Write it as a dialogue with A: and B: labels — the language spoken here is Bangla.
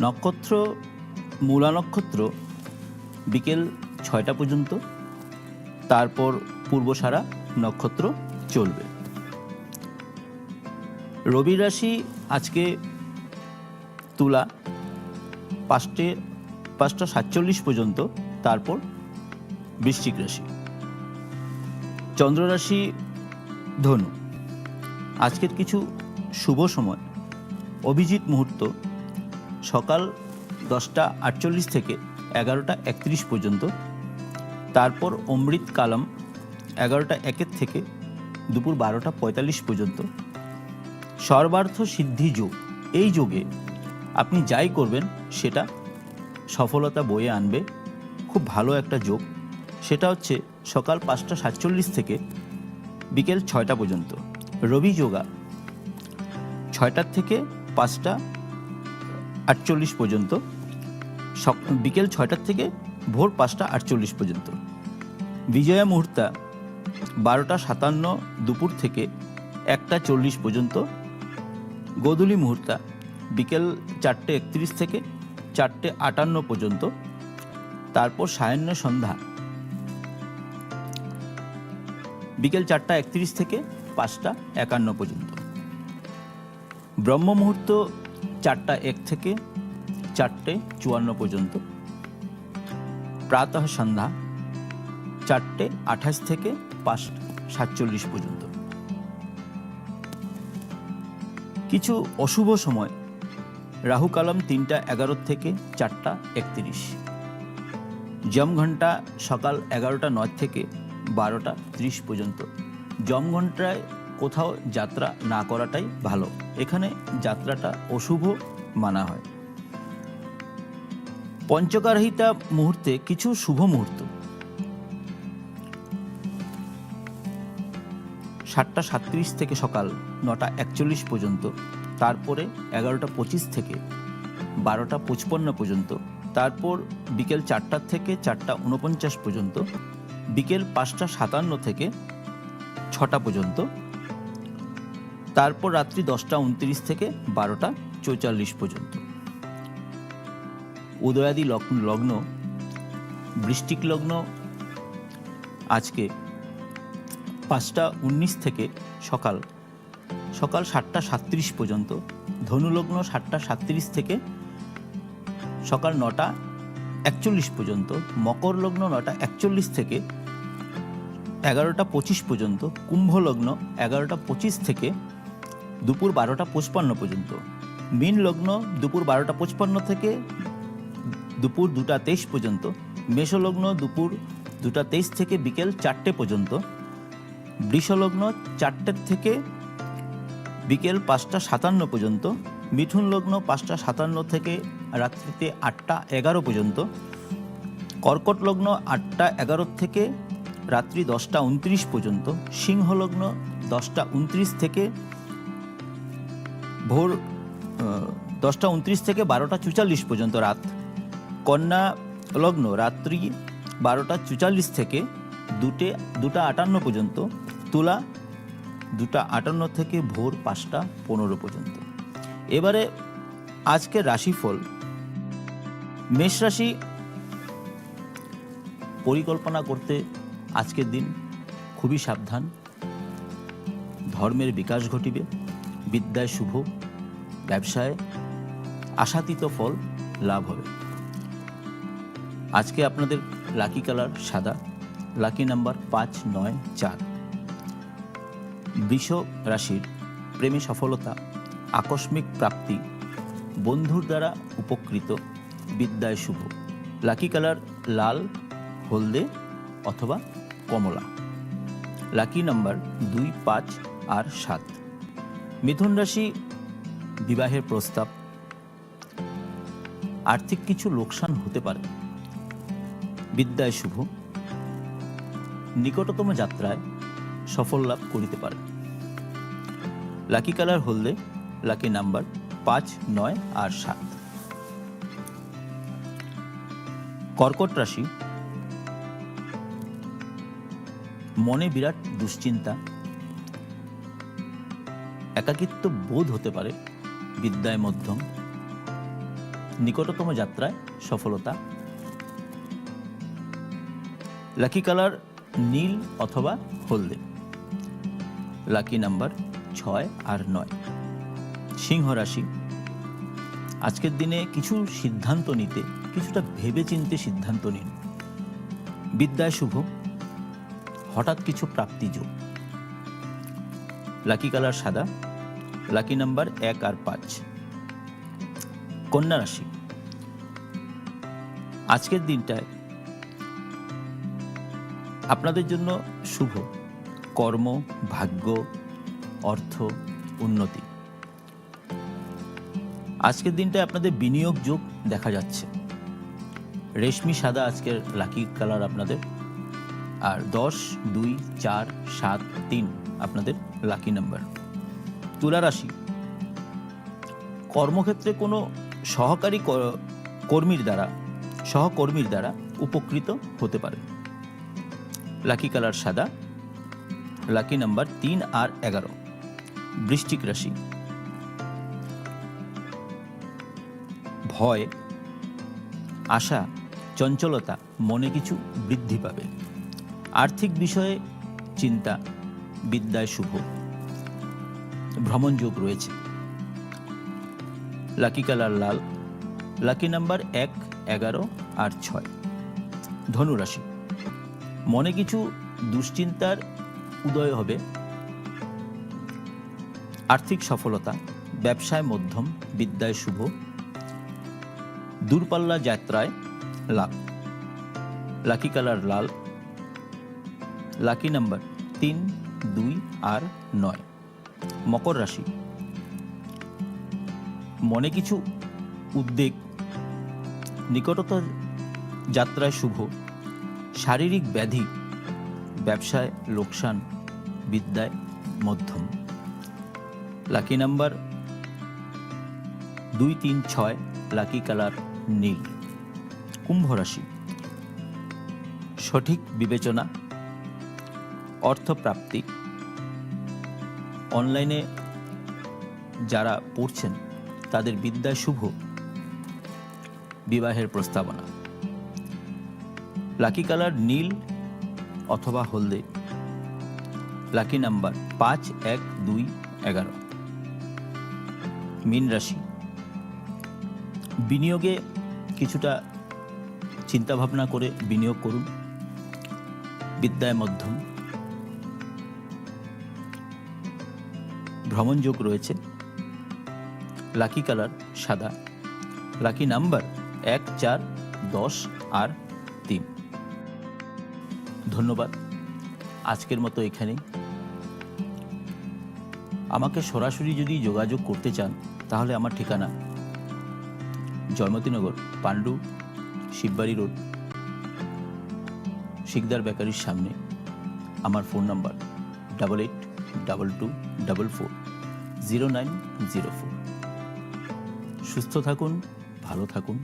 A: নক্ষত্র, মূলা নক্ষত্র, বিকেল ছয়টা পর্যন্ত। তারপর পূর্বসারা নক্ষত্র চলবে। রবি রাশি আজকে তুলা, পাঁচটে, পাঁচটা সাতচল্লিশ পর্যন্ত। তারপর বৃশ্চিক রাশি। চন্দ্র রাশি ধনু। আজকের কিছু শুভ সময়। অভিজিৎ মুহূর্ত সকাল দশটা আটচল্লিশ থেকে এগারোটা একত্রিশ পর্যন্ত। তারপর অমৃত কালাম এগারোটা একের থেকে দুপুর বারোটা পঁয়তাল্লিশ পর্যন্ত। সর্বার্থ সিদ্ধি যোগ। এই যোগে আপনি যাই করবেন সেটা সফলতা বয়ে আনবে। খুব ভালো একটা যোগ। সেটা হচ্ছে সকাল পাঁচটা সাতচল্লিশ থেকে বিকেল ছয়টা পর্যন্ত। রবি যোগা ছয়টার থেকে পাঁচটা আটচল্লিশ পর্যন্ত বিকেল ছয়টার থেকে ভোর পাঁচটা আটচল্লিশ পর্যন্ত। বিজয়া মুহূর্তা বারোটা সাতান্ন দুপুর থেকে একটা চল্লিশ পর্যন্ত। গোধূলি মুহূর্তা বিকেল চারটে একত্রিশ থেকে চারটে আটান্ন পর্যন্ত। তারপর সায়াহ্ন সন্ধ্যা বিকেল চারটা একত্রিশ থেকে পাঁচটা একান্ন পর্যন্ত। ব্রহ্ম মুহূর্ত চারটা এক থেকে চারটে চুয়ান্ন পর্যন্ত। প্রাতঃ সন্ধ্যা চারটে আঠাশ থেকে পাঁচ সাতচল্লিশ পর্যন্ত। কিছু অশুভ সময়, রাহু কালাম তিনটা এগারো থেকে চারটা একত্রিশ। ঘণ্টা সকাল এগারোটা নয় থেকে বারোটা ত্রিশ পর্যন্ত। ঘন্টায় কোথাও যাত্রা না করাটাই ভালো। এখানে যাত্রাটা অশুভ মানা হয়। পঞ্চকারহিতা মুহূর্তে কিছু শুভ মুহূর্ত। সাতটা সাতত্রিশ থেকে সকাল নটা একচল্লিশ পর্যন্ত, তারপরে এগারোটা পঁচিশ থেকে বারোটা পঁচপন্ন পর্যন্ত, তারপর বিকেল চারটার থেকে চারটা উনপঞ্চাশ পর্যন্ত, বিকেল পাঁচটা সাতান্ন থেকে ছটা পর্যন্ত তারপর রাত্রি দশটা উনত্রিশ থেকে বারোটা চৌচল্লিশ পর্যন্ত। উদয়াদি লগ্ন লগ্ন, বৃষ্টিক লগ্ন, আজকে পাঁচটা উনিশ থেকে সকাল সকাল সাতটা সাতত্রিশ পর্যন্ত, ধনুলগ্ন সাতটা সাতত্রিশ থেকে সকাল নটা একচল্লিশ পর্যন্ত, মকর লগ্ন নটা একচল্লিশ থেকে এগারোটা পঁচিশ পর্যন্ত, কুম্ভ লগ্ন এগারোটা পঁচিশ থেকে দুপুর বারোটা পঁচপান্ন পর্যন্ত। মীন লগ্ন দুপুর বারোটা পঁচপান্ন থেকে দুপুর দুটা তেইশ পর্যন্ত। মেষলগ্ন দুপুর দুটা তেইশ থেকে বিকেল চারটে পর্যন্ত। বৃষলগ্ন চারটের থেকে বিকেল পাঁচটা সাতান্ন পর্যন্ত। মিথুন লগ্ন পাঁচটা সাতান্ন থেকে রাত্রিতে আটটা এগারো পর্যন্ত। কর্কট লগ্ন আটটা এগারো থেকে রাত্রি দশটা উনত্রিশ পর্যন্ত। সিংহলগ্ন দশটা উনত্রিশ থেকে ভোর দশটা উনত্রিশ থেকে বারোটা চুচাল্লিশ পর্যন্ত রাত। কন্যা লগ্ন, রাত্রি বারোটা চুচাল্লিশ থেকে দুটে, দুটা আটান্ন পর্যন্ত, তুলা দুটা আটান্ন থেকে ভোর পাঁচটা পনেরো পর্যন্ত। এবারে আজকের রাশিফল, মেষ রাশি পরিকল্পনা করতে আজকের দিন খুবই সাবধান। ধর্মের বিকাশ ঘটিবে। বিদ্যায় শুভ, ব্যবসায় আশাতীত ফল লাভ হবে। আজকে আপনাদের লাকি কালার সাদা, লাকি নাম্বার পাঁচ নয় চার। বৃষ রাশির প্রেমে সফলতা, আকস্মিক প্রাপ্তি, বন্ধুর দ্বারা উপকৃত, বিদ্যায় শুভ। লাকি কালার লাল, হলদে অথবা কমলা। লাকি নাম্বার দুই পাঁচ আর সাত। মিথুন রাশি বিবাহের প্রস্তাব। আর্থিক কিছু লোকসান হতে পারে। বিদ্যায় শুভ। নিকটতম যাত্রায় সফল লাভ করিতে পারে। লাকি কালার হলদে, লাকি নাম্বার পাঁচ, নয় আর সাত। কর্কট রাশি। মনে বিরাট দুশ্চিন্তা। একাকিত্ব বোধ হতে পারে বিদ্যায় মধ্যম, নিকটতম যাত্রায় সফলতা। লাকি কালার নীল অথবা হলদে। লাকি নাম্বার ছয় আর নয়। সিংহ রাশি। আজকের দিনে কিছু সিদ্ধান্ত নিতে, কিছুটা ভেবেচিন্তে সিদ্ধান্ত নিন। বিদ্যায় শুভ। হঠাৎ কিছু প্রাপ্তি যোগ। লাকি কালার সাদা। লাকি নাম্বার এক আর পাঁচ। কন্যা রাশি। আজকের দিনটায় আপনাদের জন্য শুভ। কর্ম, ভাগ্য, অর্থ, উন্নতি। আজকের দিনটায় আপনাদের বিনিয়োগ যোগ দেখা যাচ্ছে। রেশমি সাদা আজকের লাকি কালার আপনাদের। আর দশ, দুই, চার, সাত, তিন আপনাদের লাকি নাম্বার তুলা রাশি কর্মক্ষেত্রে কোনো সহকারী কর্মীর দ্বারা, সহকর্মীর দ্বারা উপকৃত হতে পারে। লাকি কালার সাদা, লাকি নাম্বার তিন আর এগারো, বৃশ্চিক রাশি। ভয়, আশা, চঞ্চলতা, মনে কিছু বৃদ্ধি পাবে। আর্থিক বিষয়ে চিন্তা, বিদ্যায় শুভ। ভ্রমণ যোগ রয়েছে। লাকি কালার লাল, লাকি নাম্বার এক, এগারো আর ছয়। ধনুরাশি, মনে কিছু দুশ্চিন্তার উদয় হবে। আর্থিক সফলতা, ব্যবসায় মধ্যম, বিদ্যায় শুভ। দূরপাল্লা যাত্রায় লাভ। লাকি কালার লাল, লাকি নাম্বার তিন, দুই আর নয়। মকর রাশি। মনে কিছু উদ্বেগ, নিকটতর যাত্রায় শুভ, শারীরিক ব্যাধি, ব্যবসায় লোকসান, বিদ্যায় মধ্যম। লাকি নাম্বার দুই তিন ছয় লাকি কালার নীল। কুম্ভ রাশি। সঠিক বিবেচনা, অর্থপ্রাপ্তি অনলাইনে যারা পড়ছেন, তাদের বিদ্যায় শুভ বিবাহের প্রস্তাবনা। লাকি কালার নীল অথবা হলদে। লাকি নাম্বার পাঁচ এক দুই এগারো। মীন রাশি। বিনিয়োগে কিছুটা চিন্তাভাবনা করে বিনিয়োগ করুন। বিদ্যায় মধ্যম। ভ্রমণ যোগ রয়েছে। লাকি কালার, সাদা। লাকি নাম্বার এক, চার, দশ আর তিন। ধন্যবাদ। আজকের মতো এখানেই। আমাকে সরাসরি যদি যোগাযোগ করতে চান, তাহলে আমার ঠিকানা জয়মতীনগর, পাণ্ডু, শিববাড়ি রোড, শিকদার বেকারির সামনে। আমার phone number double eight, double two, double four. Zero nine zero four. সুস্থ থাকুন ভালো থাকুন।